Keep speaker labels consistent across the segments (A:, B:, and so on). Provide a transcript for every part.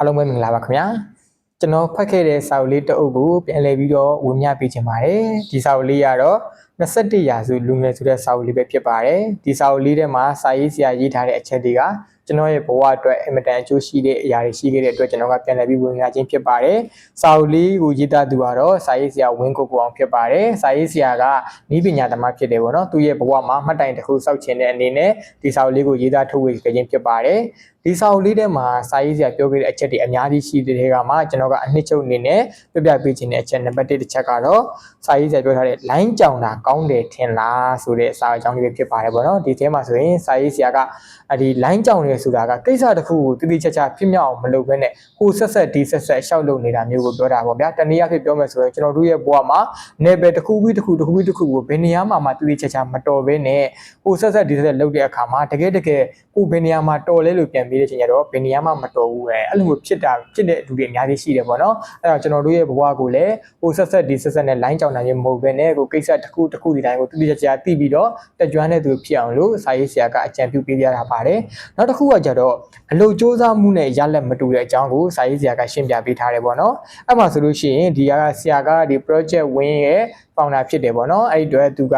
A: အားလုံးပဲမင်္ဂလာပါခင်ဗျာကျွန်တော်ဖတ်ခဲ့တဲ့စာအုပ်လေးတစ်အုပ်ကိုပြန်လည်ပြီးတော့ဝင်မျှပေးချင်ပါတယ်ဒီစာအုပ်လေးကတော့ 21ရာစုလူငယ်ဆိုတဲ့စာအုပ်လေးပဲဖြစ်ပါတယ်ဒီစာအုပ်လေးထဲမှာစာရေးဆရာရေးထားတဲ့အချက်တွေကကျွန်တော်ရဲ့ဘဝအတွက်အင်မတန်အကျိုးရှိတဲ့အရာတွေရှိခဲ့တဲ့အတွက်ကျွန်တော်ကပြန်လည်ပြီးဝင်ရခြင်းဖြစ်ပါတယ်။စာအုပ်လေးကိုရေးသားသူကတော့စာရေးဆရာဝင်းကိုကိုအောင်ဖြစ်ပါတယ်။စာရေးဆရာကဤပညာသမားဖြစ်တယ်ပေါ့နော်။သူရဲ့ဘဝမှာမှတ်တိုင်တစ်ခုစောက်ချင်တဲ့အနေနဲ့ဒီစာအုပ်လေးကိုရေးသားထုတ်ဝေခဲ့ခြင်းဖြစ်ပါတယ်။ဒီစာအုပ်လေးထဲမှာစာရေးဆရာပြောခဲ့တဲ့အချက်တွေအများကြီးရှိတဲ့ထဲကမှကျွန်တော်ကအနှစ်ချုပ်အနေနဲ့ပြပြပေးခြင်းတဲ့အချက်နံပါတ်1တစ်ချက်ကတော့စာရေးဆရာပြောထားတဲ့ line ကြောင်တာကောင်းတယ်ထင်လားဆိုတဲ့စာအကြောင်းလေးပဲဖြစ်ပါတယ်ပေါ့နော်။ဒီထဲမှာဆိုရင်စာရေးဆရာကဒီ line ကြောင်နေဆိုတာကကိစ္စတစ်ခုကိုတည်တည်ချာချာဖြစ်မြောက်အောင်မလုပ်ဘဲနဲ့ဟိုဆက်ဆက်ဒီဆက်ဆက်ရှောက်လုပ်နေတာမျိုးကိုပြောတာပေါ့ဗျာတနည်းအားဖြင့်ပြောမယ်ဆိုရင်ကျွန်တော်တို့ရဲ့ဘဝမှာနယ်ပယ်တစ်ခုပြီးတစ်ခုတစ်ခုပြီးတစ်ခုကိုဘယ်နေရာမှာမှတည်တည်ချာချာမတော်ဘဲနဲ့ဟိုဆက်ဆက်ဒီဆက်ဆက်လုပ်တဲ့အခါမှာတကယ်တကယ်ကိုဘယ်နေရာမှာတော်လဲလို့ပြန်ပြီးတဲ့ချိန်ကျတော့ဘယ်နေရာမှာမတော်ဘူးပဲအဲ့လိုမျိုးဖြစ်တာဖြစ်တဲ့လူတွေအများကြီးရှိတယ်ပေါ့နော်အဲ့တော့ကျွန်တော်တို့ရဲ့ဘဝကိုလည်းဟိုဆက်ဆက်ဒီဆက်ဆက်နဲ့ line ကြောင်တာမျိုးမဟုတ်ဘဲနဲ့ကိုကိစ္စတစ်ခုတစ်ခုဒီတိုင်းကိုတည်တည်ချာချာသိပြီးတော့တက်ကြွတဲ့သူဖြစ်အောင်လို့စာရေးဆရာကအကြံပြုပေးပြတာပါတယ်နောက်တစ်ခုကကြတော့အလုပ်စ조사မှုနဲ့ရလက်မတူတဲ့အကြောင်းကိုစာရေးဆရာကရှင်းပြပေးထားတယ်ပေါ့နော်အဲ့မှာဆိုလို့ရှိရင်ဒီကဆရာကဒီ project win ရဲ့ founder ဖြစ်တယ်ပေါ့နော်အဲ့ဒီအတွက်သူက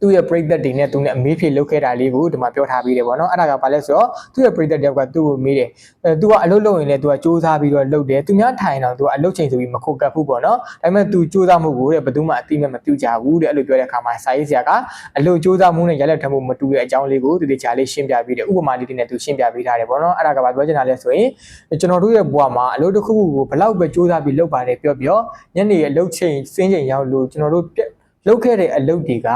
A: သူ့ရဲ့ break that တွေနဲ့သူနဲ့အမေးဖြေလုပ်ခဲ့တာလေးကိုဒီမှာပြောထားပြီးတယ်ပေါ့နော်အဲ့ဒါကဘာလဲဆိုတော့သူ့ရဲ့ break that တယောက်ကသူ့ကိုမေးတယ်အဲသူကအလုပ်လုပ်ရင်လည်းသူကစူးစမ်းပြီးတော့လုပ်တယ်သူများထိုင်တော့သူကအလုပ်ချိန်ဆိုပြီးမခုတ်ကပ်ဘူးပေါ့နော်ဒါပေမဲ့သူစူးစမ်းမှုကိုတဲ့ဘယ်သူမှအတိမဲ့မပြုတ်ကြဘူးတဲ့အဲ့လိုပြောတဲ့အခါမှာစာရေးဆရာကအလုပ်စူးစမ်းမှုနဲ့ရလက်ထမှုမတူတဲ့အကြောင်းလေးကိုသူတေချာလေးရှင်းပြပြီးတယ်ဥပမာလေးတွေနဲ့သူရှင်းပြပေးထားတယ်ပေါ့နော်အဲ့ဒါကဘာပြောချင်တာလဲဆိုရင်ကျွန်တော်တို့ရဲ့ဘဝမှာအလုပ်တစ်ခုခုကိုဘယ်လောက်ပဲစူးစမ်းပြီးလုပ်ပါတယ်ပြောပြောညနေအလုပ်ချိန်စင်းချိန်ရောက်လို့ကျွန်တော်တို့လုပ်ခဲ့တဲ့အလုပ်တွေက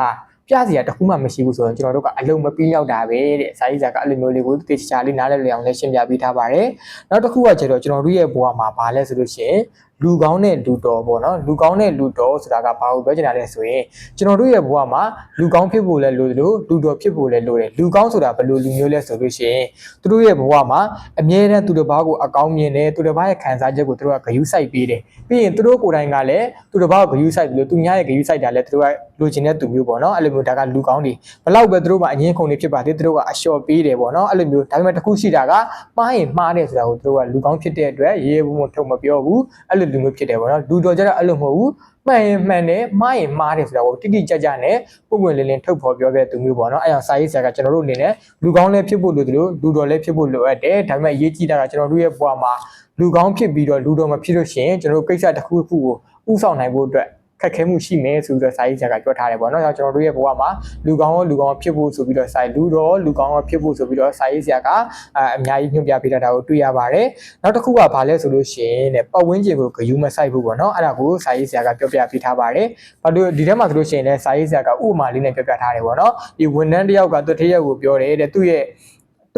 A: ပြစရာတခုမှမရှိဘူးဆိုရင်ကျွန်တော်တို့ကအလုံးမပြီးရောက်တာပဲတဲ့စာရေးစာကအဲ့လိုမျိုးလေးကိုတေချာလေးနားလည်လည်အောင်လည်းရှင်းပြပေးထားပါတယ်နောက်တစ်ခုကကျတော့ကျွန်တော်တို့ရဲ့ဘဝမှာဘာလဲဆိုလို့ရှိရင် လူကောင်းတဲ့လူတော်ပေါ့နော်လူကောင်းတဲ့လူတော်ဆိုတာကဘာကိုပြောချင်တာလဲဆိုရင်ကျွန်တော်တို့ရဲ့ဘဝမှာလူကောင်းဖြစ်ဖို့လဲလိုလို့လူတော်ဖြစ်ဖို့လဲလိုတယ်လူကောင်းဆိုတာဘယ်လိုလူမျိုးလဲဆိုလို့ရှိရင်သူတို့ရဲ့ဘဝမှာအမြဲတမ်းသူတစ်ပါးကိုအကောင်းမြင်တယ်သူတစ်ပါးရဲ့ခံစားချက်ကိုသူတို့ကဂရုစိုက်ပေးတယ်ပြီးရင်သူတို့ကိုယ်တိုင်ကလည်းသူတစ်ပါးကိုဂရုစိုက်ပြီးလို့သူများရဲ့ဂရုစိုက်တာလဲသူတို့ကလိုချင်တဲ့သူမျိုးပေါ့နော်အဲ့လိုမျိုးဒါကလူကောင်းတွေဘလောက်ပဲသူတို့ကအငင်းခုန်နေဖြစ်ပါသေးသူတို့ကအလျှော်ပေးတယ်ပေါ့နော်အဲ့လိုမျိုးဒါပေမဲ့တစ်ခုရှိတာကမှားရင်မှားတယ်ဆိုတာကိုသူတို့ကလူကောင်းဖြစ်တဲ့အတွက်ရေးဘူးမထုတ်မပြောဘူးအဲ့လိုလူမျိုးဖြစ်တယ်ပေါ့နော်လူတော်ကြတော့အဲ့လိုမဟုတ်ဘူးမှန်ရင်မှန်တယ်မှားရင်မှားတယ်ဆိုတာကိုတိတိကျကျနဲ့ပုံပွင့်လင်းလင်းထုတ်ဖော်ပြောခဲ့တဲ့သူမျိုးပေါ့နော်အဲ့အောင်စာရေးဆရာကကျွန်တော်တို့အနေနဲ့လူကောင်းလည်းဖြစ်ဖို့လိုတယ်လို့လူတော်လည်းဖြစ်ဖို့လိုအပ်တယ်ဒါပေမဲ့အရေးကြီးတာကကျွန်တော်တို့ရဲ့ဘဝမှာလူကောင်းဖြစ်ပြီးတော့လူတော်မဖြစ်လို့ရှိရင်ကျွန်တော်တို့ကိစ္စတစ်ခုခုကိုဥဆောင်နိုင်ဖို့အတွက် ခက်ခဲမှုရှိမယ်ဆိုပြီးတော့စာရေးဆရာကပြောထားတယ်ပေါ့နော်။ကျွန်တော်တို့ရဲ့ဘဝမှာလူကောင်းရောလူကောင်းရောဖြစ်ဖို့ဆိုပြီးတော့စာလူတော်လူကောင်းရောဖြစ်ဖို့ဆိုပြီးတော့စာရေးဆရာကအအများကြီးညွှန်ပြပေးထားတာကိုတွေ့ရပါတယ်။နောက်တစ်ခုကဘာလဲဆိုလို့ရှိရင်တဲ့ပတ်ဝန်းကျင်ကိုဂယုမဆိုင်ဘူးပေါ့နော်။အဲ့ဒါကိုစာရေးဆရာကပြောပြပေးထားပါတယ်။ဘာလို့ဒီထဲမှာဆိုလို့ရှိရင်လည်းစာရေးဆရာကဥပမာလေးနဲ့ပြောပြထားတယ်ပေါ့နော်။ဒီဝန်ထမ်းတစ်ယောက်ကသူတစ်ရက်ကိုပြောတယ်တဲ့သူ့ရဲ့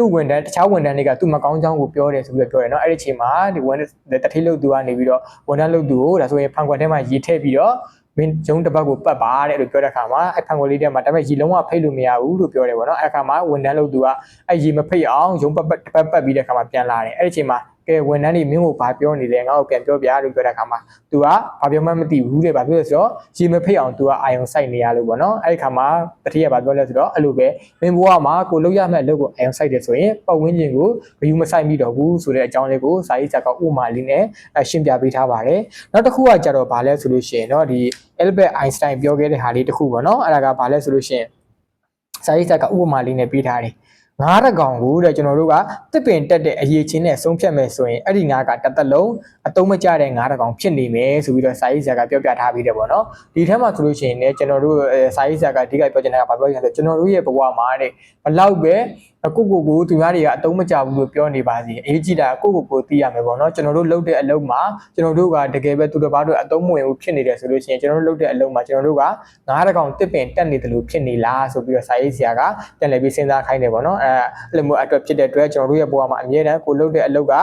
A: သူ့ဝန်ထမ်းတခြားဝန်ထမ်းတွေကသူ့မကောင်းကြောင်းကိုပြောတယ်ဆိုပြီးတော့ပြောတယ်เนาะအဲ့ဒီအချိန်မှာဒီဝန်တတိလုတ်သူကနေပြီးတော့ဝန်ထမ်းလုတ်သူကိုဒါဆိုရင်ဖန်ခွက်ထဲမှာရေထည့်ပြီးတော့မင်းဂျုံတစ်ပတ်ကိုပတ်ပါတဲ့လို့ပြောတဲ့အခါမှာအဲ့ဖန်ခွက်လေးထဲမှာဒါပေမဲ့ရေလုံးဝဖိတ်လို့မရဘူးလို့ပြောတယ်ပေါ့နော်အဲ့အခါမှာဝန်ထမ်းလုတ်သူကအဲ့ရေမဖိတ်အောင်ဂျုံပတ်ပတ်ပတ်ပတ်ပြီးတဲ့အခါမှာပြန်လာတယ်အဲ့ဒီအချိန်မှာ ကဲဝန်ထမ်းတွေမင်းကိုဘာပြောနေလဲငါ့ကိုပြန်ပြောပြလို့ပြောတဲ့အခါမှာ तू ကဘာပြောမှမသိဘူးတဲ့ဘာပြောလဲဆိုတော့ရေမဖိတ်အောင် तू ကအာယုံစိုက်နေရလို့ပေါ့နော်အဲ့ဒီအခါမှာတတိယဘာပြောလဲဆိုတော့အဲ့လိုပဲမင်းဘဝမှာကိုလောက်ရမယ့်အလုပ်ကိုအာယုံစိုက်တယ်ဆိုရင်ပတ်ဝန်းကျင်ကိုမယူမဆိုင်မိတော့ဘူးဆိုတဲ့အကြောင်းလေးကိုစာရေးစာကဥမာလေးနဲ့ရှင်းပြပေးထားပါတယ်နောက်တစ်ခုကကြတော့ဘာလဲဆိုလို့ရှိရင်တော့ဒီ Albert Einstein ပြောခဲ့တဲ့ဟာလေးတစ်ခုပေါ့နော်အဲ့ဒါကဘာလဲဆိုလို့ရှိရင်စာရေးစာကဥပမာလေးနဲ့ပေးထားတယ် ငါးရကောင်ကိုတဲ့ကျွန်တော်တို့ကတစ်ပင်တက်တဲ့အရေးချင်းနဲ့ဆုံးဖြတ်မယ်ဆိုရင်အဲ့ဒီငါးကတစ်သက်လုံးအတုံးမကျတဲ့ငါးရကောင်ဖြစ်နေမယ်ဆိုပြီးတော့စာရေးဆရာကပြောပြထားပြီးတယ်ပေါ့နော်ဒီထက်မှဆိုလို့ရှိရင်လည်းကျွန်တော်တို့စာရေးဆရာကဒီကပြောချင်တာကဘာပြောချင်လဲဆိုကျွန်တော်တို့ရဲ့ဘဝမှာတဲ့ဘလောက်ပဲ ကိုကိုကိုသူများတွေကအတုံးမကျဘူးလို့ပြောနေပါစီအေးကြည့်တာကိုကိုကိုသိရမယ်ပေါ့နော်ကျွန်တော်တို့လုပ်တဲ့အလုပ်မှာကျွန်တော်တို့ကတကယ်ပဲသူတစ်ပါးတို့အတုံးမဝင်ဘူးဖြစ်နေတယ်ဆိုလို့ရှိရင်ကျွန်တော်တို့လုပ်တဲ့အလုပ်မှာကျွန်တော်တို့ကငါးရကောင်တစ်ပင်တက်နေတယ်လို့ဖြစ်နေလားဆိုပြီးတော့စာရေးဆရာကပြန်လည်ပြီးစဉ်းစားခိုင်းတယ်ပေါ့နော်အဲအဲ့လိုမျိုးအတွက်ဖြစ်တဲ့အတွက်ကျွန်တော်တို့ရဲ့ဘဝမှာအမြဲတမ်းကိုလုပ်တဲ့အလုပ်က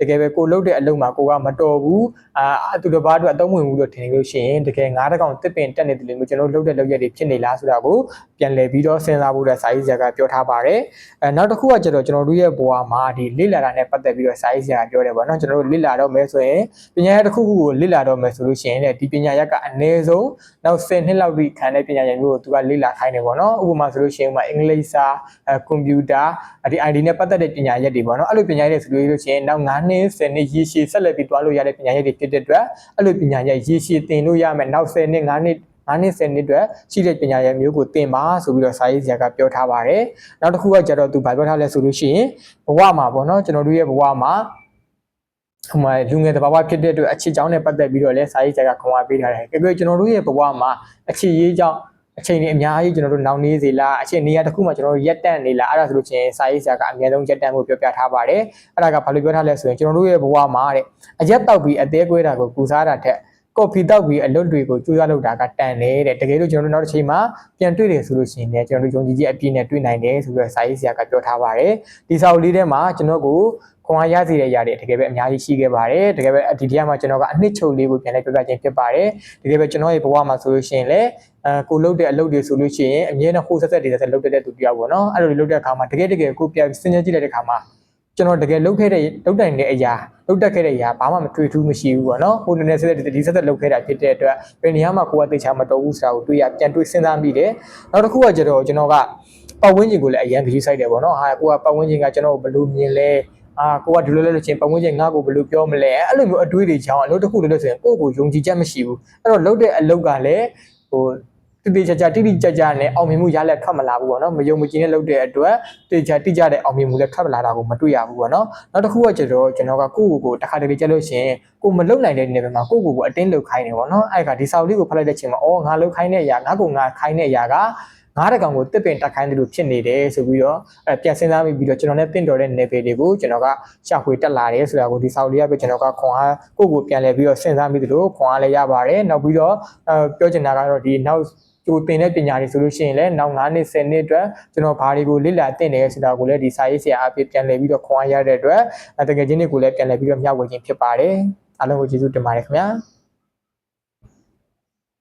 A: တကယ်ပဲကိုလုပ်တဲ့အလုပ်မှာကိုကမတော်ဘူးအာသူတစ်ပါးတို့အတုံးဝင်ဘူးလို့ထင်နေလို့ရှိရင်တကယ်ငါးရကောင်တစ်ပင်တက်နေတယ်လို့ကျွန်တော်တို့လုပ်တဲ့လုပ်ရက်တွေဖြစ်နေလားဆိုတာကိုပြန်လည်ပြီးတော့စဉ်းစားဖို့တဲ့စာရေးဆရာကပြောထားပါတယ်အဲနောက်တစ်ခုကကျတော့ကျွန်တော်တို့ရဲ့ဘဝမှာဒီလိလာတာနဲ့ပတ်သက်ပြီးတော့စာရေးဆရာပြောတယ်ပေါ့နော်ကျွန်တော်တို့လိလာတော့မယ်ဆိုရင်ပညာရပ်တစ်ခုခုကိုလိလာတော့မယ်ဆိုလို့ရှိရင်လေဒီပညာရပ်ကအနည်းဆုံးနောက်10နှစ်လောက်ထိခံတဲ့ပညာရပ်မျိုးကိုသူကလိလာခိုင်းတယ်ပေါ့နော်ဥပမာဆိုလို့ရှိရင်ဥပမာအင်္ဂလိပ်စာအဲကွန်ပျူတာဒီ ID နဲ့ပတ်သက်တဲ့ပညာရပ်တွေပေါ့နော်အဲ့လိုပညာရပ်တွေဆိုလို့ရှိရင်နောက်9နှစ်10နှစ်ရည်ရှည်ဆက်လက်ပြီးတွားလို့ရတဲ့ပညာရပ်တွေဖြစ်တဲ့အတွက်အဲ့လိုပညာရပ်ရည်ရှည်သင်လို့ရမယ်နောက်10နှစ်9နှစ် 9နှစ်10နှစ်အတွက်ရှိတဲ့ပညာရပ်မျိုးကိုသင်ပါဆိုပြီးတော့စာရေးဆရာကပြောထားပါတယ်။နောက်တစ်ခုကကျတော့သူဗာပြောထားလဲဆိုလို့ရှိရင်ဘဝမှာပေါ့နော်ကျွန်တော်တို့ရဲ့ဘဝမှာဟိုမှာလူငယ်တဘာဝဖြစ်တဲ့အတွက်အခြေကြောင်းနဲ့ပတ်သက်ပြီးတော့လဲစာရေးဆရာကခွန်အားပေးထားတယ်။ကြွကျွန်တော်တို့ရဲ့ဘဝမှာအခြေရေးကြောင်းအချိန်တွေအများကြီးကျွန်တော်တို့နောင်နေစေလားအချိန်နေရာတစ်ခုမှာကျွန်တော်တို့ရက်တန့်နေလားအဲ့ဒါဆိုလို့ချင်းစာရေးဆရာကအများဆုံးရက်တန့်မှုပြောပြထားပါတယ်အဲ့ဒါကဘာလို့ပြောထားလဲဆိုရင်ကျွန်တော်တို့ရဲ့ဘဝမှာတဲ့အရက်တောက်ပြီးအသေးကွဲတာကိုကူစားတာထက် ကော်ဖီတောက်ပြီးအလွတ်တွေကိုကြိုးစားလုပ်တာကတန်တယ်တဲ့တကယ်လို့ကျွန်တော်တို့နောက်တစ်ချိန်မှာပြန်တွေ့တယ်ဆိုလို့ရှိရင်လည်းကျွန်တော်တို့ယုံကြည်ချက်အပြည့်နဲ့တွေ့နိုင်တယ်ဆိုပြီးတော့စာရေးဆရာကပြောထားပါတယ်ဒီစာအုပ်လေးထဲမှာကျွန်တော်ကိုခွန်အားရစေတဲ့ຢာတွေတကယ်ပဲအများကြီးရှိခဲ့ပါတယ်တကယ်ပဲဒီတရားမှာကျွန်တော်ကအနှစ်ချုပ်လေးကိုပြန်လဲပြောပြခြင်းဖြစ်ပါတယ်တကယ်ပဲကျွန်တော်ရဲ့ဘဝမှာဆိုလို့ရှိရင်လည်းအဲကိုလုပ်တဲ့အလုပ်တွေဆိုလို့ရှိရင်အမြဲတမ်းဟိုဆက်ဆက်တွေဆက်လုပ်တတ်တဲ့သူတယောက်ပေါ့နော်အဲ့လိုလုပ်တဲ့အခါမှာတကယ်တကယ်ကိုပြန်စဉ်းစားကြည့်လိုက်တဲ့အခါမှာ ကျွန်တော်တကယ်လုပ်ခဲ့တဲ့လုပ်တိုင်တဲ့အရာလုပ်တတ်ခဲ့တဲ့အရာဘာမှမတွေ့ထူးမရှိဘူးပေါ့နော်ဟိုနည်းနည်းဆက်ဆက်ဒီဆက်ဆက်လုပ်ခဲ့တာဖြစ်တဲ့အတွက်ဘယ်နေရာမှာကိုကသိချာမတော်ဘူးဆိုတာကိုတွေ့ရပြန်တွေ့စဉ်းစားမိတယ်နောက်တစ်ခုကကျတော့ကျွန်တော်ကပတ်ဝန်းကျင်ကိုလည်းအရန်ဗီဒီဆိုင်တယ်ပေါ့နော်ဟာကိုကပတ်ဝန်းကျင်ကကျွန်တော်ဘယ်လိုမြင်လဲအာကိုကဒီလိုလဲလို့ချင်းပတ်ဝန်းကျင်ငါ့ကိုဘယ်လိုပြောမလဲအဲ့လိုမျိုးအတွေးတွေကြောင်းအလုပ်တစ်ခုလုပ်လို့ဆိုရင်ကိုယ့်ကိုယုံကြည်ချက်မရှိဘူးအဲ့တော့လုပ်တဲ့အလုပ်ကလည်းဟို တိတိကျကျတိတိကျကျနဲ့အောင်မြင်မှုရလက်ထွက်မလာဘူးပေါ့နော်မယုံမကြည်နဲ့လုပ်တဲ့အတွက်တိကျတိကျတဲ့အောင်မြင်မှုလည်းထွက်မလာတာကိုမတွေ့ရဘူးပေါ့နော်နောက်တစ်ခုကကျတော့ကျွန်တော်ကကိုယ့်ကိုယ်ကိုတစ်ခါတလေကြလို့ရှိရင်ကိုမလုံနိုင်တဲ့နေရာမှာကိုယ့်ကိုယ်ကိုအတင်းလုပ်ခိုင်းနေပေါ့နော်အဲ့ကဒီစာအုပ်လေးကိုဖတ်လိုက်တဲ့ချိန်မှာအော်ငါလုပ်ခိုင်းတဲ့အရာငါကိုငါခိုင်းတဲ့အရာကငါးတကောင်ကိုတစ်ပင်တက်ခိုင်းတယ်လို့ဖြစ်နေတယ်ဆိုပြီးတော့အဲပြန်စဉ်းစားမိပြီးတော့ကျွန်တော်နဲ့တင့်တော်တဲ့ level တွေကိုကျွန်တော်ကရှာဖွေတက်လာတယ်ဆိုတာကိုဒီစာအုပ်လေးကပဲကျွန်တော်ကခွန်အားကိုယ့်ကိုပြန်လဲပြီးတော့စဉ်းစားမိသလိုခွန်အားလည်းရပါတယ်နောက်ပြီးတော့အဲပြောချင်တာကတော့ဒီနောက် ကျိုးတင်တဲ့ပညာတွေဆိုလို့ရှိရင်လည်းနောက်9နှစ်10နှစ်အတွက်ကျွန်တော်ဘာတွေကိုလေ့လာသင့်တယ်ဆိုတာကိုလည်းဒီစာရေးဆရာအဖြစ်ပြန်လည်ပြီးတော့ခွန်အားရတဲ့အတွက်တကယ်ချင်းတွေကိုလည်းပြန်လည်ပြီးတော့မျှဝေခြင်းဖြစ်ပါတယ်အားလုံးကိုကျေးဇူးတင်ပါတယ်ခင်ဗျာ